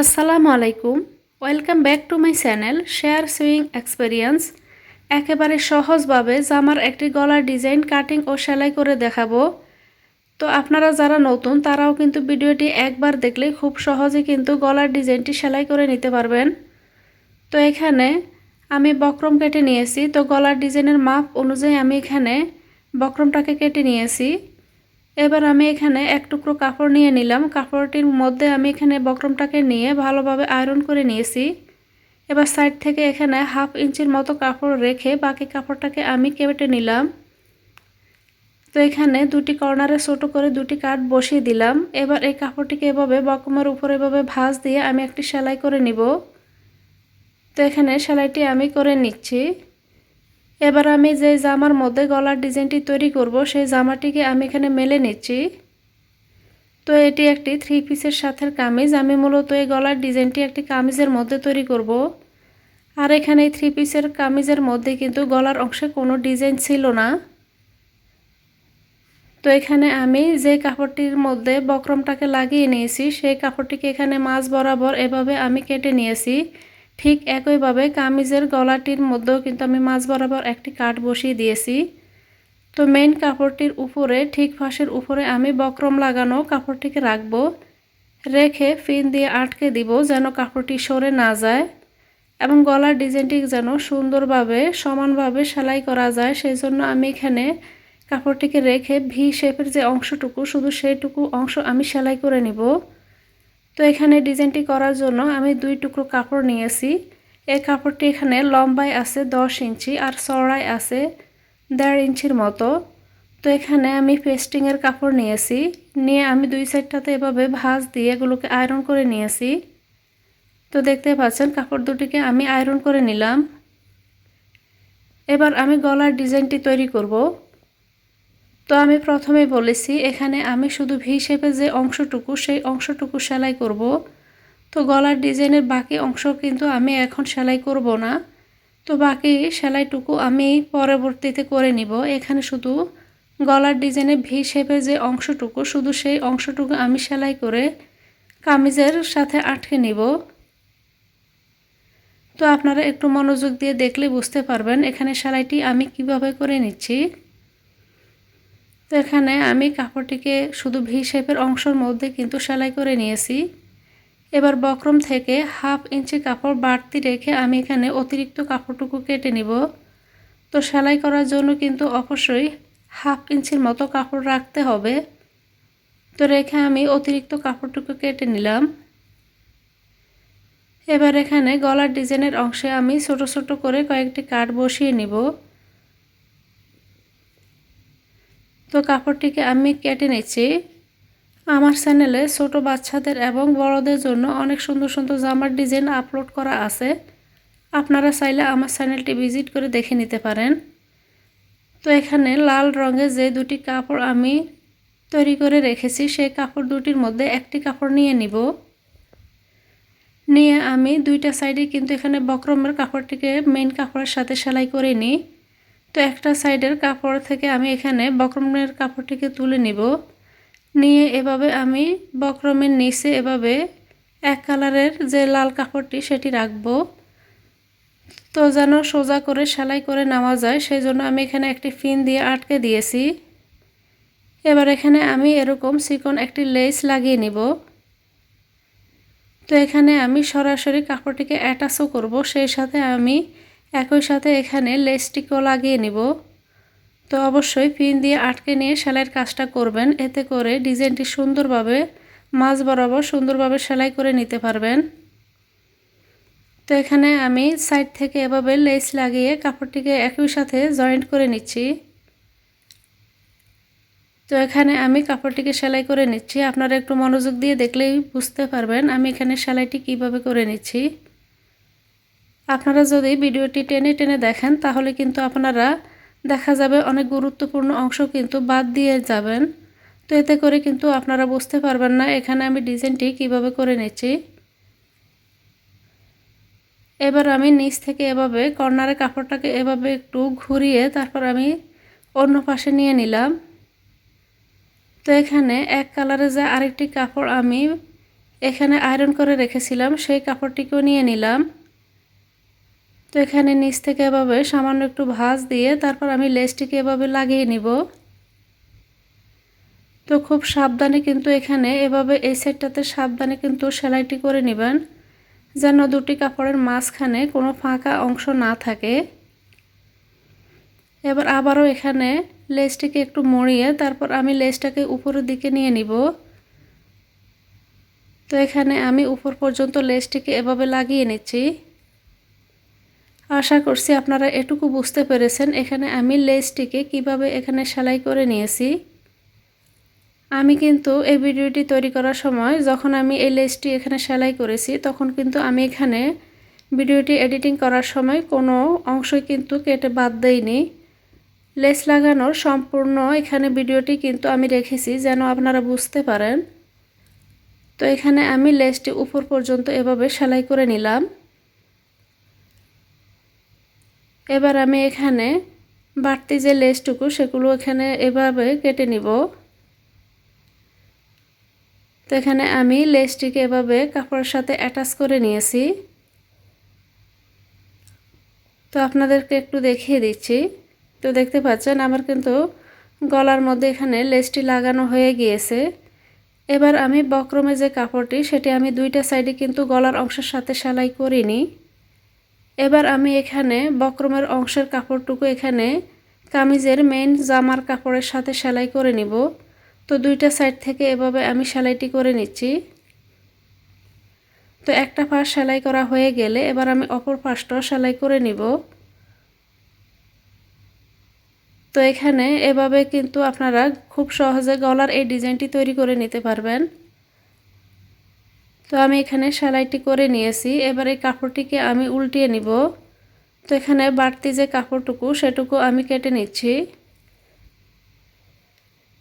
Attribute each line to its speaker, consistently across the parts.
Speaker 1: আসসালামু আলাইকুম। Welcome back to my channel share sewing experience একেবারে সহজভাবে জামার একটি গলার ডিজাইন কাটিং ও সেলাই করে দেখাবো। তো আপনারা যারা নতুন, তারাও কিন্তু ভিডিওটি একবার দেখলেই খুব সহজে কিন্তু গলার ডিজাইনটি সেলাই করে নিতে পারবেন। তো এখানে আমি বক্রম কেটে নিয়েছি। তো গলার ডিজাইনের মাপ অনুযায়ী আমি এখানে বক্রমটাকে কেটে নিয়েছি। এবার আমি এখানে এক টুকরো কাপড় নিয়ে নিলাম। কাপড়টির মধ্যে আমি এখানে বক্রমটাকে নিয়ে ভালোভাবে আয়রন করে নিয়েছি। এবার সাইড থেকে এখানে হাফ ইঞ্চির মতো কাপড় রেখে বাকি কাপড়টাকে আমি কেটে নিলাম। তো এখানে দুটি কর্নারে ছোটো করে দুটি কাট বসিয়ে দিলাম। এবার এই কাপড়টিকে এভাবে বকমের উপরে এভাবে ভাঁজ দিয়ে আমি একটি সেলাই করে নিব। তো এখানে সেলাইটি আমি করে নিচ্ছি। এবার আমি যে জামার মধ্যে গলার ডিজাইনটি তৈরি করব, সেই জামাটিকে আমি এখানে মেলে নিচ্ছি। তো এটি একটি থ্রি পিসের সাথে কামিজ। আমি মূলত এই গলার ডিজাইনটি একটি কামিজের মধ্যে তৈরি করব। আর এখানে এই থ্রি পিসের কামিজের মধ্যে কিন্তু গলার অংশে কোনো ডিজাইন ছিল না। তো এখানে আমি যে কাপড়টির মধ্যে বক্রমটাকে লাগিয়ে নিয়েছি, সেই কাপড়টিকে এখানে মাছ বরাবর এভাবে আমি কেটে নিয়েছি। ঠিক একইভাবে কামিজের গলাটির মধ্যেও কিন্তু আমি মাছ বরাবর একটি কাট বসিয়ে দিয়েছি। তো মেইন কাপড়টির উপরে, ঠিক ফাঁসের উপরে আমি বক্রম লাগানো কাপড়টিকে রাখব। রেখে ফিন দিয়ে আটকে দিব যেন কাপড়টি সরে না যায় এবং গলার ডিজাইনটি যেন সুন্দরভাবে, সমানভাবে সেলাই করা যায়। সেই জন্য আমি এখানে কাপড়টিকে রেখে ভি শেপের যে অংশটুকু, শুধু সেইটুকু অংশ আমি সেলাই করে নিব। তো এখানে ডিজাইনটি করার জন্য আমি দুই টুকরো কাপড় নিয়েছি। এই কাপড়টি এখানে লম্বায় আছে দশ ইঞ্চি আর চড়াই আছে দেড় ইঞ্চির মতো। তো এখানে আমি পেস্টিংয়ের কাপড় নিয়েছি। নিয়ে আমি দুই সাইডটাতে এভাবে ভাঁজ দিয়ে এগুলোকে আয়রন করে নিয়েছি। তো দেখতে পাচ্ছেন কাপড় দুটিকে আমি আয়রন করে নিলাম। এবার আমি গলার ডিজাইনটি তৈরি করব। তো আমি প্রথমে বলেছি, এখানে আমি শুধু ভি শেপে যে অংশটুকু, সেই অংশটুকু সেলাই করব। তো গলার ডিজাইনের বাকি অংশ কিন্তু আমি এখন সেলাই করব না। তো বাকি সেলাইটুকু আমি পরবর্তীতে করে নিব। এখানে শুধু গলার ডিজাইনে ভি শেপের যে অংশটুকু, শুধু সেই অংশটুকু আমি সেলাই করে কামিজের সাথে আটকে নিব। তো আপনারা একটু মনোযোগ দিয়ে দেখলে বুঝতে পারবেন এখানে সেলাইটি আমি কীভাবে করে নিচ্ছি। তো এখানে আমি কাপড়টিকে শুধু ভি শেপের অংশের মধ্যে কিন্তু সেলাই করে নিয়েছি। এবার বক্রম থেকে হাফ ইঞ্চি কাপড় বাড়তি রেখে আমি এখানে অতিরিক্ত কাপড়টুকু কেটে নিব। তো সেলাই করার জন্য কিন্তু অবশ্যই হাফ ইঞ্চির মতো কাপড় রাখতে হবে। তো রেখে আমি অতিরিক্ত কাপড়টুকু কেটে নিলাম। এবার এখানে গলার ডিজাইনের অংশে আমি ছোট ছোট করে কয়েকটি কাট বসিয়ে নিব। তো কাপড়টিকে আমি কেটে নিচ্ছি। আমার চ্যানেলে ছোট বাচ্চাদের এবং বড়দের জন্য অনেক সুন্দর সুন্দর জামার ডিজাইন আপলোড করা আছে। আপনারা চাইলে আমার চ্যানেলটি ভিজিট করে দেখে নিতে পারেন। তো এখানে লাল রঙের যে দুটি কাপড় আমি তৈরি করে রেখেছি, সেই কাপড় দুটির মধ্যে একটি কাপড় নিয়ে নিব। নিয়ে আমি দুইটা সাইডে কিন্তু এখানে বক্রমের কাপড়টিকে মেন কাপড়ের সাথে সেলাই করে নিই। তো একটা সাইডের কাপড় থেকে আমি এখানে বক্রমের কাপড়টিকে তুলে নিব। নিয়ে এভাবে আমি বক্রমের নিচে এভাবে এক কালারের যে লাল কাপড়টি সেটি রাখব। তো যেন সোজা করে সেলাই করে নেওয়া যায় সেই জন্য আমি এখানে একটি ফিন দিয়ে আটকে দিয়েছি। এবার এখানে আমি এরকম চিকন একটি লেস লাগিয়ে নিব। তো এখানে আমি সরাসরি কাপড়টিকে অ্যাটাচও করব, সেই সাথে আমি একই সাথে এখানে লেসটিকেও লাগিয়ে নিব। তো অবশ্যই পিন দিয়ে আটকে নিয়ে সেলাইয়ের কাজটা করবেন। এতে করে ডিজাইনটি সুন্দরভাবে মাছ বরাবর সুন্দরভাবে সেলাই করে নিতে পারবেন। তো এখানে আমি সাইড থেকে এভাবে লেস লাগিয়ে কাপড়টিকে একই সাথে জয়েন্ট করে নিচ্ছি। তো এখানে আমি কাপড়টিকে সেলাই করে নিচ্ছি। আপনারা একটু মনোযোগ দিয়ে দেখলেই বুঝতে পারবেন আমি এখানে সেলাইটি কীভাবে করে নিচ্ছি। আপনারা যদি ভিডিওটি টেনে টেনে দেখেন, তাহলে কিন্তু আপনারা দেখা যাবে অনেক গুরুত্বপূর্ণ অংশ কিন্তু বাদ দিয়ে যাবেন। তো এতে করে কিন্তু আপনারা বুঝতে পারবেন না এখানে আমি ডিজাইনটি কীভাবে করে নিচ্ছি। এবার আমি নিচ থেকে এভাবে কর্নারে কাপড়টাকে এভাবে একটু ঘুরিয়ে তারপর আমি অন্য পাশে নিয়ে নিলাম। তো এখানে এক কালারে যে আরেকটি কাপড় আমি এখানে আয়রন করে রেখেছিলাম, সেই কাপড়টিকেও নিয়ে নিলাম। তো এখানে নিচ থেকে এভাবে সামান্য একটু ভাঁজ দিয়ে তারপর আমি লেসটিকে এভাবে লাগিয়ে নিব। তো খুব সাবধানে কিন্তু এখানে এভাবে এই সাইডটাতে সাবধানে কিন্তু সেলাইটি করে নেবেন, যেন দুটি কাপড়ের মাঝখানে কোনো ফাঁকা অংশ না থাকে। এবার আবারও এখানে লেসটিকে একটু মরিয়ে তারপর আমি লেসটাকে উপরের দিকে নিয়ে নিব। তো এখানে আমি উপর পর্যন্ত লেসটিকে এভাবে লাগিয়ে নিচ্ছি। আশা করছি আপনারা এটুকু বুঝতে পেরেছেন। এখানে আমি লেসটিকে কীভাবে এখানে সেলাই করে নিয়েছি। আমি কিন্তু এই ভিডিওটি তৈরি করার সময় যখন আমি এই লেসটি এখানে সেলাই করেছি, তখন কিন্তু আমি এখানে ভিডিওটি এডিটিং করার সময় কোনো অংশই কিন্তু কেটে বাদ দেইনি। লেস লাগানোর সম্পূর্ণ এখানে ভিডিওটি কিন্তু আমি রেখেছি যেন আপনারা বুঝতে পারেন। তো এখানে আমি লেসটি উপর পর্যন্ত এভাবে সেলাই করে নিলাম। এবার আমি এখানে বাড়তি যে লেসটুকু সেগুলো এখানে এভাবে কেটে নিব। তো এখানে আমি লেসটিকে এভাবে কাপড়ের সাথে অ্যাটাচ করে নিয়েছি। তো আপনাদেরকে একটু দেখিয়ে দিচ্ছি। তো দেখতে পাচ্ছেন আমার কিন্তু গলার মধ্যে এখানে লেসটি লাগানো হয়ে গিয়েছে। এবার আমি বক্রমে যে কাপড়টি সেটি আমি দুইটা সাইডে কিন্তু গলার অংশের সাথে সেলাই করিনি। এবার আমি এখানে বক্রমের অংশের কাপড়টুকু এখানে কামিজের মেইন জামার কাপড়ের সাথে সেলাই করে নিব। তো দুইটা সাইড থেকে এভাবে আমি সেলাইটি করে নিচ্ছি। তো একটা পাশ সেলাই করা হয়ে গেলে এবার আমি অপর পাশটাও সেলাই করে নিব। তো এখানে এভাবে কিন্তু আপনারা খুব সহজে গলার এই ডিজাইনটি তৈরি করে নিতে পারবেন। তো আমি এখানে সেলাইটি করে নিয়েছি। এবার এই কাপড়টিকে আমি উল্টিয়ে নিব। তো এখানে বাড়তি যে কাপড়টুকু, সেটুকু আমি কেটে নিচ্ছি।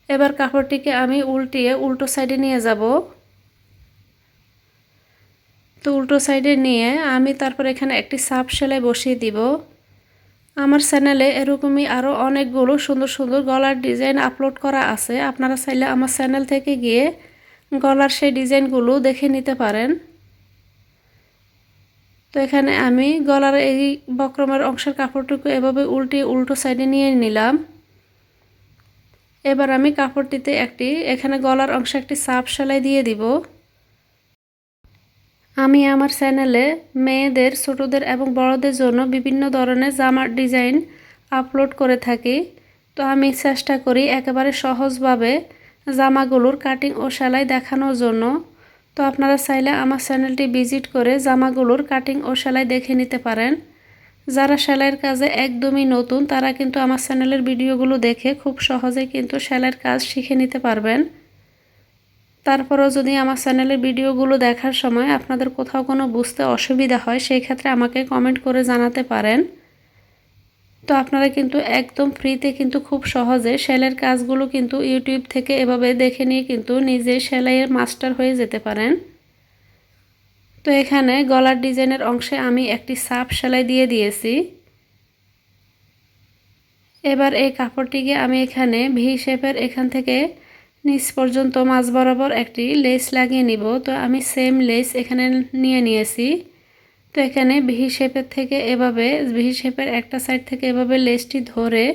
Speaker 1: এবার কাপড়টিকে আমি উল্টিয়ে উল্টো সাইডে নিয়ে যাব। তো উল্টো সাইডে নিয়ে আমি তারপর এখানে একটি সাপ সেলাই বসিয়ে দিব। আমার চ্যানেলে এরকমই আরও অনেকগুলো সুন্দর সুন্দর গলার ডিজাইন আপলোড করা আছে। আপনারা চাইলে আমার চ্যানেল থেকে গিয়ে গলার সেই ডিজাইনগুলো দেখে নিতে পারেন। তো এখানে আমি গলার এই বক্রমের অংশের কাপড়টুকু এভাবে উল্টে উল্টো সাইডে নিয়ে নিলাম। এবার আমি কাপড়টিতে একটি, এখানে গলার অংশে একটি সাপ সেলাই দিয়ে দিব। আমি আমার চ্যানেলে মেয়েদের, ছোটদের এবং বড়দের জন্য বিভিন্ন ধরনের জামার ডিজাইন আপলোড করে থাকি। তো আমি চেষ্টা করি একেবারে সহজভাবে জামাগুলোর কাটিং ও সেলাই দেখানোর জন্য। তো আপনারা চাইলে আমার চ্যানেলটি ভিজিট করে জামাগুলোর কাটিং ও সেলাই দেখে নিতে পারেন। যারা সেলাইয়ের কাজে একদমই নতুন, তারা কিন্তু আমার চ্যানেলের ভিডিওগুলো দেখে খুব সহজে কিন্তু সেলাইয়ের কাজ শিখে নিতে পারবেন। তারপরেও যদি আমার চ্যানেলের ভিডিওগুলো দেখার সময় আপনাদের কোথাও কোনো বুঝতে অসুবিধা হয়, সেই ক্ষেত্রে আমাকে কমেন্ট করে জানাতে পারেন। তো আপনারা কিন্তু একদম ফ্রিতে কিন্তু খুব সহজে সেলাইয়ের কাজগুলো কিন্তু ইউটিউব থেকে এভাবে দেখে নিয়ে কিন্তু নিজে সেলাইয়ের মাস্টার হয়ে যেতে পারেন। তো এখানে গলার ডিজাইনের অংশে আমি একটি সাপ সেলাই দিয়ে দিয়েছি। এবার এই কাপড়টিকে আমি এখানে ভি শেপের এখান থেকে নিচ পর্যন্ত মাঝ বরাবর একটি লেস লাগিয়ে নিব। তো আমি সেম লেস এখানে নিয়ে নিয়েছি। তো এখানে ভি শেপের থেকে এভাবে ভি শেপের একটা সাইড থেকে এভাবে লেসটি ধরে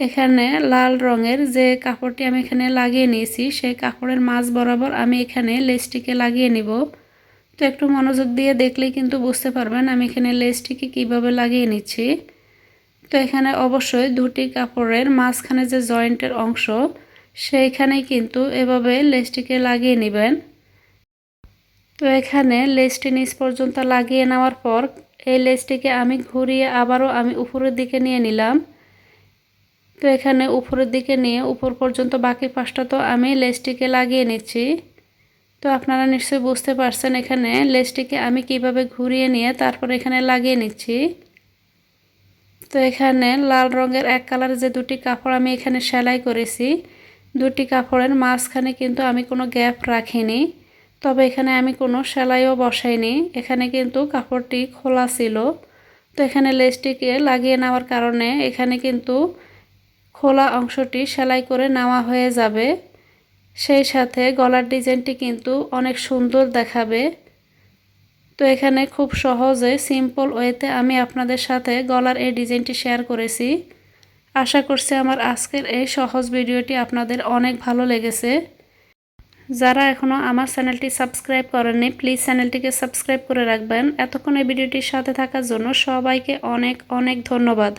Speaker 1: এখানে লাল রঙের যে কাপড়টি আমি এখানে লাগিয়ে নিয়েছি, সেই কাপড়ের মাঝ বরাবর আমি এখানে লেসটিকে লাগিয়ে নিব। তো একটু মনোযোগ দিয়ে দেখলেই কিন্তু বুঝতে পারবেন আমি এখানে লেসটিকে কীভাবে লাগিয়ে নিচ্ছি। তো এখানে অবশ্যই দুটি কাপড়ের মাঝখানে যে জয়েন্টের অংশ, সেইখানেই কিন্তু এভাবে লেসটিকে লাগিয়ে নেবেন। তো এখানে লেসটি নিচ পর্যন্ত লাগিয়ে নেওয়ার পর এই লেসটিকে আমি ঘুরিয়ে আবারও আমি উপরের দিকে নিয়ে নিলাম। তো এখানে উপরের দিকে নিয়ে উপর পর্যন্ত বাকি পাশটা তো আমি লেসটিকে লাগিয়ে নিচ্ছি। তো আপনারা নিশ্চয়ই বুঝতে পারছেন এখানে লেসটিকে আমি কীভাবে ঘুরিয়ে নিয়ে তারপর এখানে লাগিয়ে নিচ্ছি। তো এখানে লাল রঙের এক কালার যে দুটি কাপড় আমি এখানে সেলাই করেছি, দুটি কাপড়ের মাঝখানে কিন্তু আমি কোনো গ্যাপ রাখিনি। তবে এখানে আমি কোনো সেলাইও বসাইনি। এখানে কিন্তু কাপড়টি খোলা ছিল। তো এখানে লেসটিকে লাগিয়ে নেওয়ার কারণে এখানে কিন্তু খোলা অংশটি সেলাই করে নেওয়া হয়ে যাবে। সেই সাথে গলার ডিজাইনটি কিন্তু অনেক সুন্দর দেখাবে। তো এখানে খুব সহজে সিম্পল ওয়েতে আমি আপনাদের সাথে গলার এই ডিজাইনটি শেয়ার করেছি। আশা করছি আমার আজকের এই সহজ ভিডিওটি আপনাদের অনেক ভালো লেগেছে। যারা এখনও আমার চ্যানেলটি সাবস্ক্রাইব করেননি প্লিজ চ্যানেলটিকে সাবস্ক্রাইব করে রাখবেন। এতক্ষণ এই ভিডিওটির সাথে থাকার জন্য সবাইকে অনেক অনেক ধন্যবাদ।